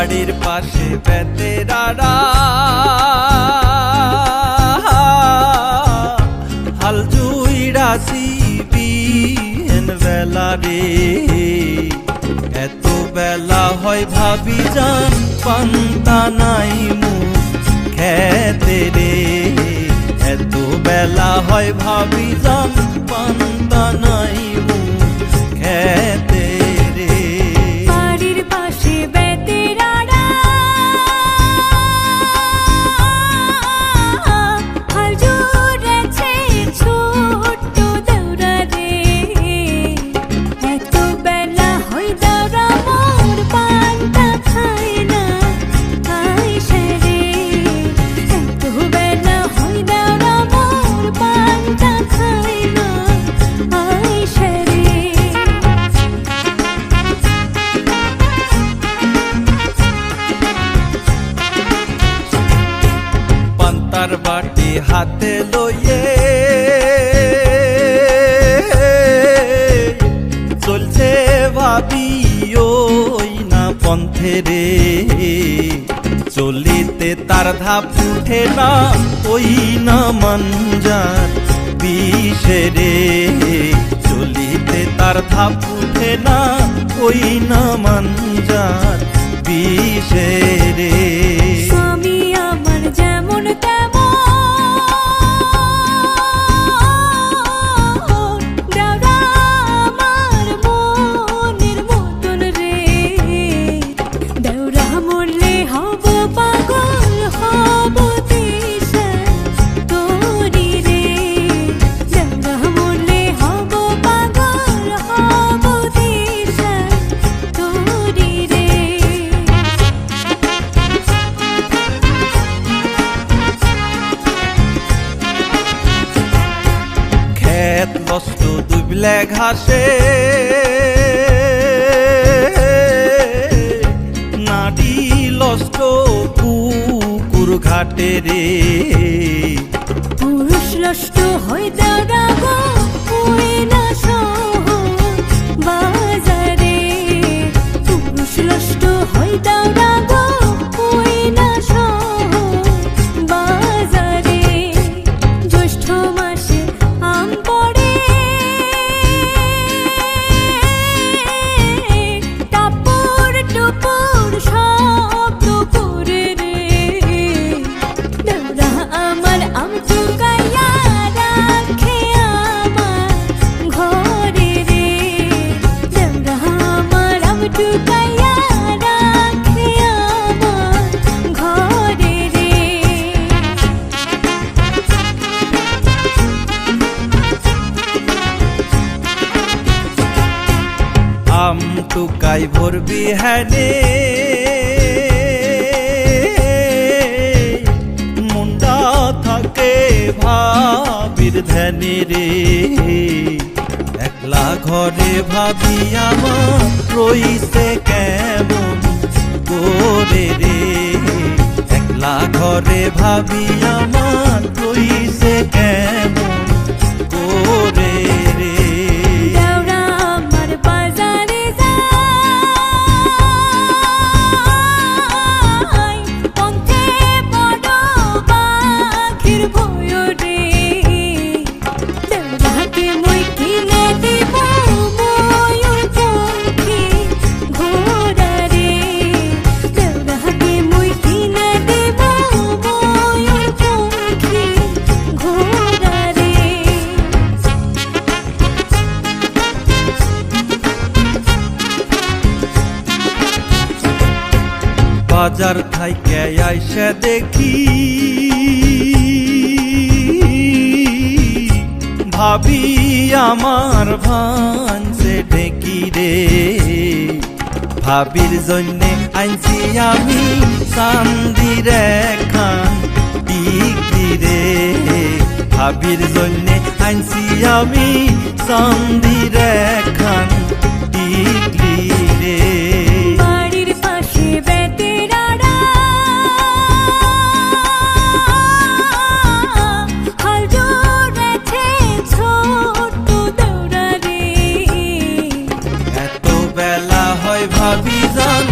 পাশে বেতেরারা হাল জুইরাছি বিহেন বেলা রে। এত বেলা হয় ভাবি যান, পান্তা নাই মুখ খেতে রে। এত বেলা হয় ভাবি যান পান্তার বাটি হাতে লইয়ে চলছে ভাবি ওই না পন্থে রে। চলিতে তার ধাপ উঠে না, ওই না মঞ্জার বিষে রে। চলিতে তার ধাপ উঠে না, ওই না মঞ্জার বিষে রে। দুবলে নাটি লস্ত কুকুর ঘাটে রে। পুরুষ লষ্ট হই দাঁড়াবো টুকাই ভরবি হ্যানে মুন্ডা থাকে ভাবির ধ্যানে রে। একলা ঘরে ভাবি আমার রইছে কেমন করে রে। একলা ঘরে ভাবি আমার রইছে কেমন বাজার থাইকে আইসা দেখি। ভাবি আমার ভানছে ঢেকি রে। ভাবির জন্যে আইছি আমি চান্দির খান টিকি রে। ভাবির জন্যে আইছি আমি চান্দির খান বেলা হয় ভাবি জান